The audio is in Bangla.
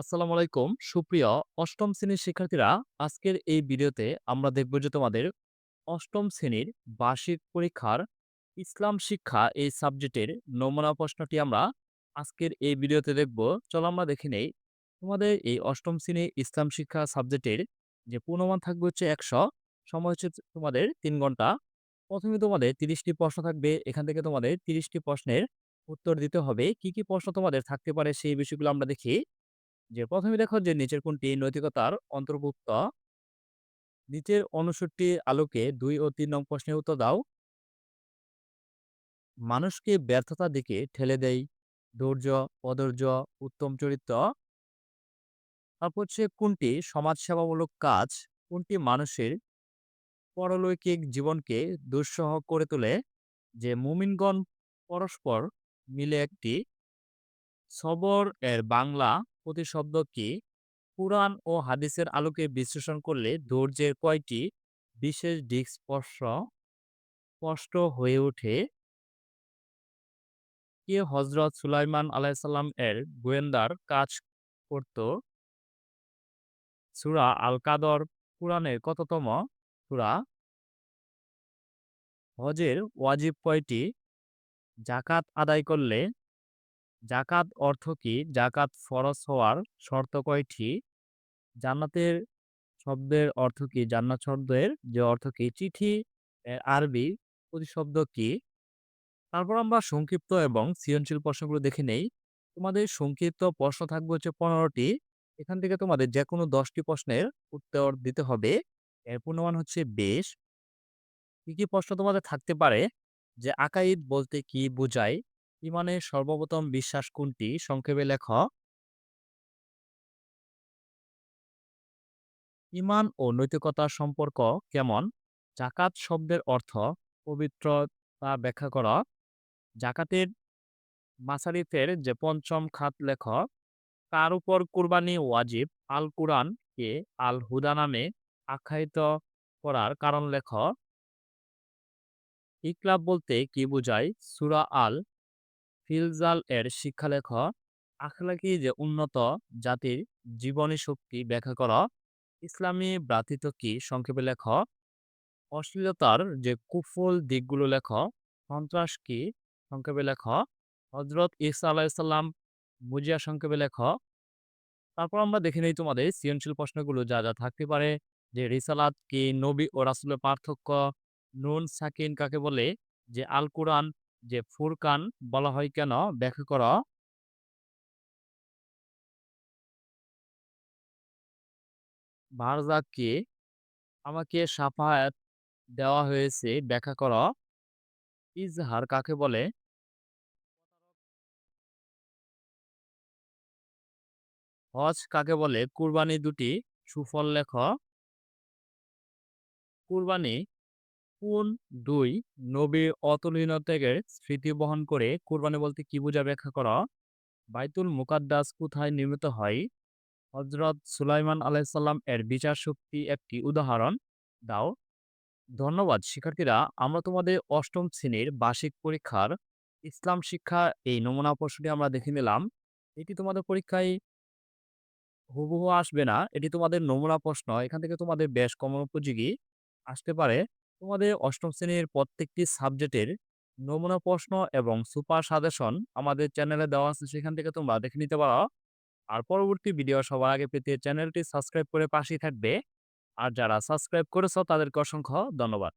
আসসালামু আলাইকুম। সুপ্রিয় অষ্টম শ্রেণির শিক্ষার্থীরা, আজকের এই ভিডিওতে আমরা দেখব যে তোমাদের অষ্টম শ্রেণির বার্ষিক পরীক্ষার ইসলাম শিক্ষা এই সাবজেক্টের নমুনা প্রশ্নটি আমরা আজকের এই ভিডিওতে দেখব। চলো আমরা দেখে নেই, তোমাদের এই অষ্টম শ্রেণির ইসলাম শিক্ষা সাবজেক্টের যে পূর্ণমান থাকবে হচ্ছে একশো, সময় হচ্ছে তোমাদের তিন ঘণ্টা। প্রথমে তোমাদের তিরিশটি প্রশ্ন থাকবে, এখান থেকে তোমাদের তিরিশটি প্রশ্নের উত্তর দিতে হবে। কি কি প্রশ্ন তোমাদের থাকতে পারে সেই বিষয়গুলো আমরা দেখি। যে, প্রথমে দেখো যে, নিচের কোনটি নৈতিকতার অন্তর্ভুক্ত? নিচের অনুসূচির আলোকে দুই ও তিন নং প্রশ্নের উত্তর দাও। মানুষকে ব্যর্থতার দিকে ঠেলে দেয় ধৈর্য, অধৈর্য, উত্তম চরিত্র। তারপর হচ্ছে কোনটি সমাজসেবামূলক কাজ? কোনটি মানুষের পরলৈকিক জীবনকে দুঃসহ করে তোলে? যে, মুমিনগণ পরস্পর মিলে একটি সবর এর বাংলা প্রতিশব্দ কি? কুরআন ও হাদিসের আলোকে বিশ্লেষণ করলে ধৈর্যের কয়টি বিশেষ দিক স্পর্শ স্পষ্ট হয়ে ওঠে কে হজরত সুলাইমান আলাইসাল্লাম এর গোয়েন্দার কাজ করত? সুরা আল কাদর কুরআনের কততম সুরা? হজের ওয়াজিব কয়টি? জাকাত আদায় করলে জাকাত অর্থ কি? জাকাত ফরজ হওয়ার শর্ত কয়টি? জান্নাতের শব্দের অর্থ কি? জান্নাত শব্দের যে অর্থ কি? চিঠি আরবি প্রতিশব্দ কি? তারপর আমরা সংক্ষিপ্ত এবং সৃজনশীল প্রশ্নগুলো দেখে নেই। তোমাদের সংক্ষিপ্ত প্রশ্ন থাকবে হচ্ছে পনেরোটি। এখান থেকে তোমাদের যে কোনো দশটি প্রশ্নের উত্তর দিতে হবে। এর পূর্ণমান হচ্ছে বেশ। কি কি প্রশ্ন তোমাদের থাকতে পারে? যে আকাইদ বলতে কি বোঝায়? ইমানের সর্বপ্রথম বিশ্বাস কোনটি? সংক্ষেপে লেখ। ইমান ও নৈতিকতার সম্পর্ক কেমন? জাকাত শব্দের অর্থ পবিত্রতা ব্যাখ্যা করা। জাকাতের মাসারিফের যে পঞ্চম খাত লেখ, তার উপর কুরবানি ওয়াজিব, আল কে আল হুদা নামে আখ্যায়িত করার কারণ লেখ। ইকলাব বলতে কি বোঝায়? সুরা আল ফিলজাল এর শিক্ষালেখ আখলাকি যে উন্নত জাতির জীবনী শক্তি ব্যাখ্যা করা, ইসলামী ভ্রাতৃত্ব কি সংক্ষেপে লেখ, অশ্লীলতার যে কুফল দিকগুলো লেখ, সন্ত্রাস কি সংক্ষেপে লেখ হজরত ইসা আলাইসাল্লাম বুঝিয়া সংক্ষেপে লেখ। তারপর আমরা দেখে নেই তোমাদের সৃজনশীল প্রশ্নগুলো যা যা থাকতে পারে, যে রিসালাত কি নবী ও রাসুলের পার্থক্য, নুন সাকিন কাকে বলে, যে আল কোরআন যে ফুরকান বলা হয় কেন? ব্যাখ্যা কর। বারজাক কি আমাকে সাফায়াত দেওয়া হয়েছে, ব্যাখ্যা কর। ইজহার কাকে বলে? হজ কাকে বলে? কুরবানি দুটি সুফল লেখ। কুরবানি কোন দুই নবীর অতুলনীয় ত্যাগের স্মৃতি বহন করে কুরবানি বলতে কি বোঝা ব্যাখ্যা করা? বাইতুল মুকাদ্দাস কোথায় নির্মিত হয়? হজরত সুলাইমান আলাইসাল্লাম এর বিচার শক্তি একটি উদাহরণ। দাও। ধন্যবাদ শিক্ষার্থীরা, আমরা তোমাদের অষ্টম শ্রেণির বার্ষিক পরীক্ষার ইসলাম শিক্ষা এই নমুনা প্রশ্নটি আমরা দেখে নিলাম। এটি তোমাদের পরীক্ষায় হুবহু আসবে না। এটি তোমাদের নমুনা প্রশ্ন। এখান থেকে তোমাদের বেশ কমন উপযোগী। আসতে পারে। তোমাদের অষ্টম শ্রেণির প্রত্যেকটি সাবজেক্টের নমুনা প্রশ্ন এবং সুপার সাজেশন আমাদের চ্যানেলে দেওয়া আছে, সেখান থেকে তোমরা দেখে নিতে পারো। আর পরবর্তী ভিডিও সবার আগে পেতে চ্যানেলটি সাবস্ক্রাইব করে পাশেই থাকবে। আর যারা সাবস্ক্রাইব করেছ তাদেরকে অসংখ্য ধন্যবাদ।